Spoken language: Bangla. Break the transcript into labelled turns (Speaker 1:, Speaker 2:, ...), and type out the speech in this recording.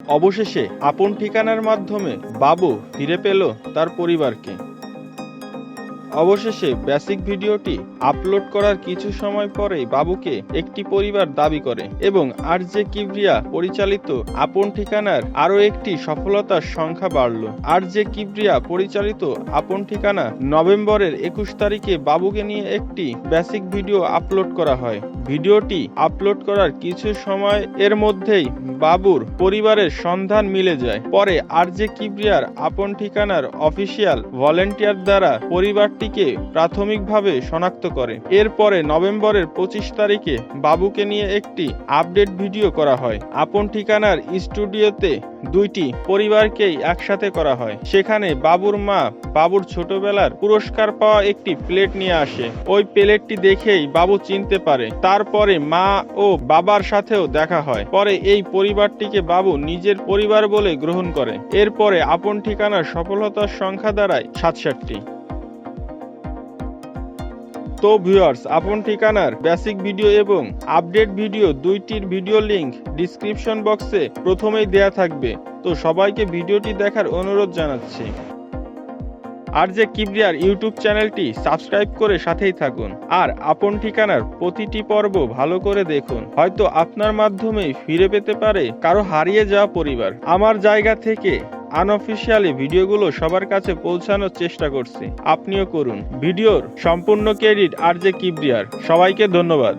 Speaker 1: অবশেষে আপন ঠিকানার মাধ্যমে বাবু ফিরে পেল তার পরিবারকে। অবশেষে বেসিক ভিডিওটি আপলোড করার কিছু সময় পরেই বাবুকে একটি পরিবার দাবি করে এবং আর জে কিবরিয়া পরিচালিত আপন ঠিকানার আরও একটি সফলতার সংখ্যা বাড়ল। আর জে কিবরিয়া পরিচালিত আপন ঠিকানা নভেম্বরের একুশ তারিখে বাবুকে নিয়ে একটি বেসিক ভিডিও আপলোড করা হয়। ভিডিওটি আপলোড করার কিছু সময় এর মধ্যেই বাবুর পরিবারের সন্ধান মিলে যায়। পরে আর জে কিবরিয়ার আপন ঠিকানার অফিসিয়াল ভলেন্টিয়ার দ্বারা পরিবারটিকে প্রাথমিকভাবে শনাক্ত করে। এরপরে নভেম্বরের পঁচিশ তারিখে বাবুকে নিয়ে একটি আপডেট ভিডিও করা হয়। আপন ঠিকানার স্টুডিওতে দুইটি পরিবারকেই একসাথে করা হয়। সেখানে বাবুর মা বাবুর ছোটবেলার পুরস্কার পাওয়া একটি প্লেট নিয়ে আসে। ওই প্লেটটি দেখেই বাবু চিনতে পারে। তারপরে মা ও বাবার সাথেও দেখা হয়। পরে এই পরিবারটিকে বাবু নিজের পরিবার বলে গ্রহণ করে। এরপরে আপন ঠিকানার সফলতার সংখ্যা দাঁড়ায় সাতষট্টি। তো ভিউয়ার্স আপন ঠিকানার বেসিক ভিডিও এবং আপডেট ভিডিও দুইটির ভিডিও লিংক ডিসক্রিপশন বক্সে প্রথমেই দেয়া থাকবে। তো সবাইকে ভিডিওটি দেখার অনুরোধ জানাচ্ছি। আর যে কিবরিয়ার ইউটিউব চ্যানেলটি সাবস্ক্রাইব করে সাথেই থাকুন। আর আপন ঠিকানার প্রতিটি পর্ব ভালো করে দেখুন। হয়তো আপনার মাধ্যমেই ফিরে পেতে পারে কারও হারিয়ে যাওয়া পরিবার। আমার জায়গা থেকে আনঅফিসিয়ালি ভিডিওগুলো সবার কাছে পৌঁছানোর চেষ্টা করছি। আপনিও করুন। ভিডিওর সম্পূর্ণ ক্রেডিট আর জে কিবরিয়ার। সবাইকে ধন্যবাদ।